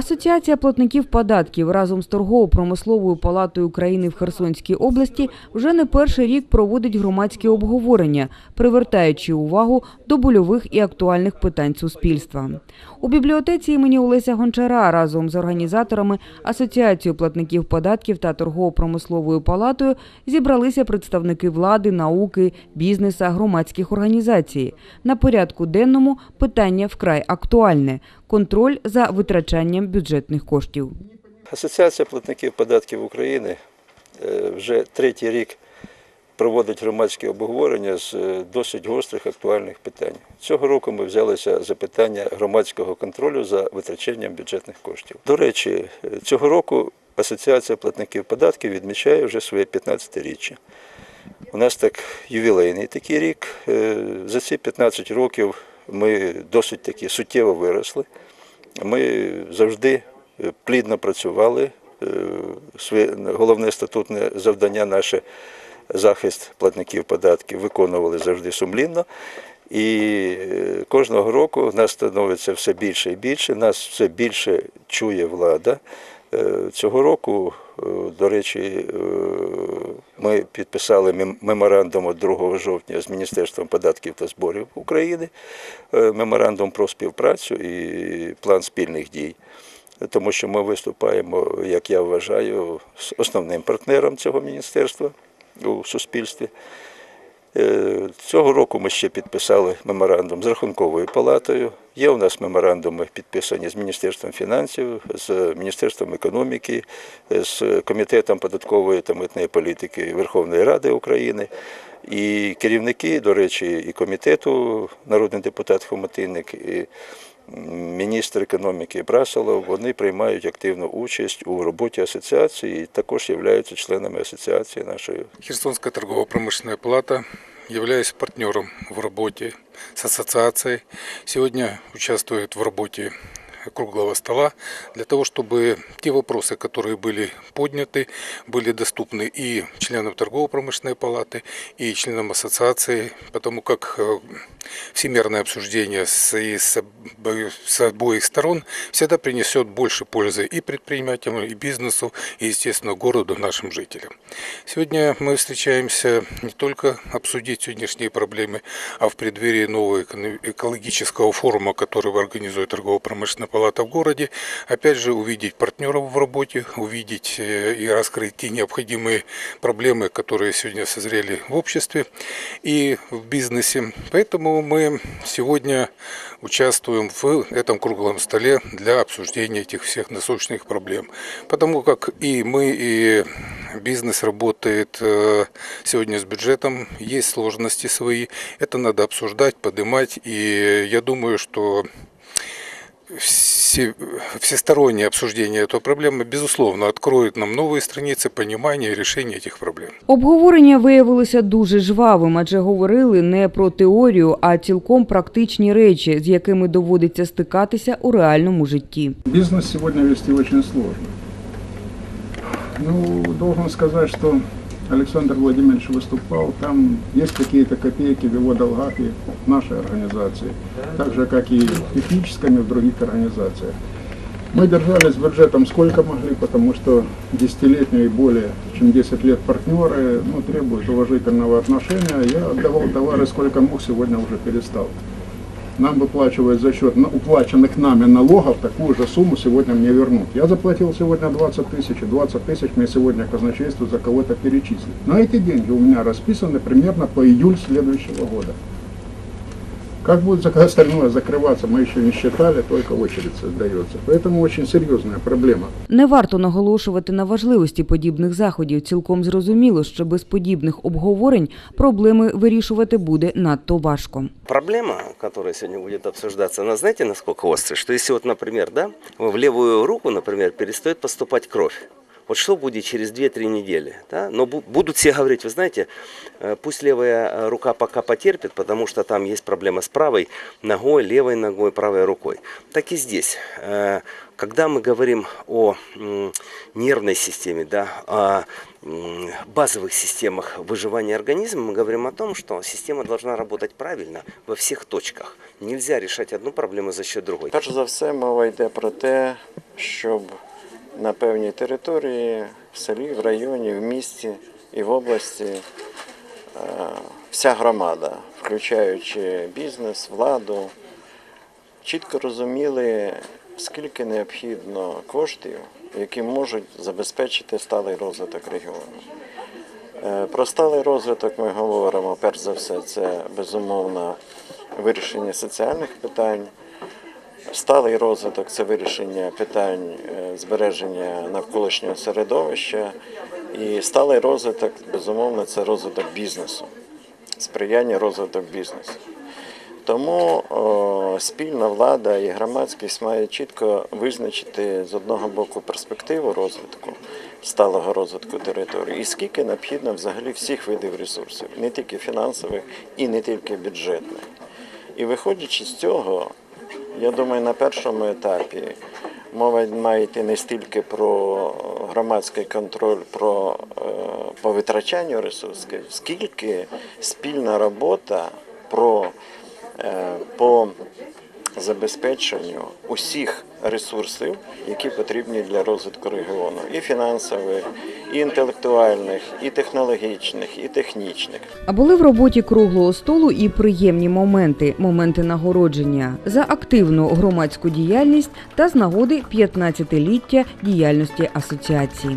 Асоціація платників податків разом з торгово-промисловою палатою України в Херсонській області вже не перший рік проводить громадські обговорення, привертаючи увагу до больових і актуальних питань суспільства. У бібліотеці імені Олеся Гончара разом з організаторами Асоціацією платників податків та торгово-промисловою палатою зібралися представники влади, науки, бізнеса, громадських організацій. На порядку денному питання вкрай актуальне – контроль за витрачанням бюджетних коштів. Асоціація платників податків України е, вже третій рік проводить громадські обговорення з е, досить гострих актуальних питань. Цього року ми взялися за питання громадського контролю за витрачанням бюджетних коштів. До речі, е, цього року Асоціація платників податків відмічає вже своє 15-річчя. У нас так ювілейний такий рік. За ці 15 років ми досить таки суттєво виросли. Ми завжди е, плідно працювали. Е, головне статутне завдання наше захист платників податків виконували завжди сумлінно. І е, кожного року нас становиться все більше і більше, нас все більше чує влада. Цього року, до речі, е, ми підписали меморандум 2 жовтня з Міністерством податків та зборів України, е, меморандум про співпрацю і план спільних дій. Тому що ми виступаємо, як я вважаю, з основним партнером цього міністерства у суспільстві. Е, Цього року ми ще підписали меморандум з рахунковою палатою. Є у нас меморандуми підписані з Міністерством фінансів, з Міністерством економіки, з Комітетом податкової та митної політики Верховної Ради України. І керівники, до речі, і комітету, народний депутат Хоматинник, і міністр економіки Брасолов, вони приймають активну участь у роботі асоціації і також являються членами асоціації нашої. Херсонська торгово-промишлена палата, являюсь партнером в работе с ассоциацией. Сегодня участвует в работе круглого стола для того, чтобы те вопросы, которые были подняты, были доступны и членам торгово-промышленной палаты, и членам ассоциации, потому как э, всемирное обсуждение с, с, с обоих сторон всегда принесет больше пользы и предпринимателям, и бизнесу, и, естественно, городу, нашим жителям. Сегодня мы встречаемся не только обсудить сегодняшние проблемы, а в преддверии нового экологического форума, который организует торгово-промышленная палата в городе, опять же увидеть партнеров в работе, увидеть э, и раскрыть те необходимые проблемы, которые сегодня созрели в обществе и в бизнесе. Поэтому мы сегодня участвуем в этом круглом столе для обсуждения этих всех насущных проблем. Потому как и мы, и бизнес работает э, сегодня с бюджетом, есть сложности свои. Это надо обсуждать, поднимать. И я думаю, что все, всестороннее обсуждение этой проблемы, безусловно, откроет нам новые страницы понимания и решения этих проблем. Обговорення виявилося дуже жвавим, адже говорили не про теорію, а цілком практичні речі, з якими доводиться стикатися у реальному житті. Бизнес сегодня вести очень сложно. Ну, должен сказать, что Александр Владимирович выступал, там есть какие-то копейки в его долгах и в нашей организации, так же, как и техническими в других организациях. Мы держались с бюджетом сколько могли, потому что десятилетние и более чем 10 лет партнеры ну, требуют уважительного отношения. Я отдавал товары сколько мог, сегодня уже перестал. Нам выплачивают за счет на- уплаченных нами налогов такую же сумму сегодня мне вернут. Я заплатил сегодня 20 тысяч, и 20 тысяч мне сегодня казначейство за кого-то перечислит. Но эти деньги у меня расписаны примерно по июль следующего года. Как будет зак- остальное закрываться, мы еще не считали, только очередь создается. Поэтому очень серьезная проблема. Не варто наголошувати на важливості подібних заходів. Цілком зрозуміло, що без подібних обговорень проблеми вирішувати буде надто важко. Проблема, которая сегодня будет обсуждаться, она знаете, насколько острая? Что если вот, например, да, в левую руку, например, перестает поступать кровь, Вот что будет через 2-3 недели? Да? Но бу- будут все говорить, вы знаете, э, пусть левая э, рука пока потерпит, потому что там есть проблема с правой ногой, левой ногой, правой рукой. Так и здесь. Э, Когда мы говорим о нервной системе, да, о базовых системах выживания организма, мы говорим о том, что система должна работать правильно во всех точках. Нельзя решать одну проблему за счет другой. Перш за все, мова йде про те, щоб на певній території, в селі, в районі, в місті і в області е, вся громада, включаючи бізнес, владу, чітко розуміли, скільки необхідно коштів, які можуть забезпечити сталий розвиток регіону. Е, Про сталий розвиток ми говоримо перш за все, це безумовно вирішення соціальних питань. Сталий розвиток це вирішення питань е, збереження навколишнього середовища. І сталий розвиток, безумовно, це розвиток бізнесу, сприяння розвиток бізнесу. Тому о, спільна влада і громадськість має чітко визначити з одного боку перспективу розвитку, сталого розвитку території, і скільки необхідно взагалі всіх видів ресурсів, не тільки фінансових і не тільки бюджетних. І виходячи з цього, я думаю, на першому етапі мова має йти не стільки про громадський контроль, про е, по витрачанню ресурсів, скільки спільна робота про, е, по забезпеченню усіх ресурсів, які потрібні для розвитку регіону, і фінансових, і інтелектуальних, і технологічних, і технічних. А були в роботі круглого столу і приємні моменти, моменти нагородження за активну громадську діяльність та з нагоди 15-ліття діяльності асоціації.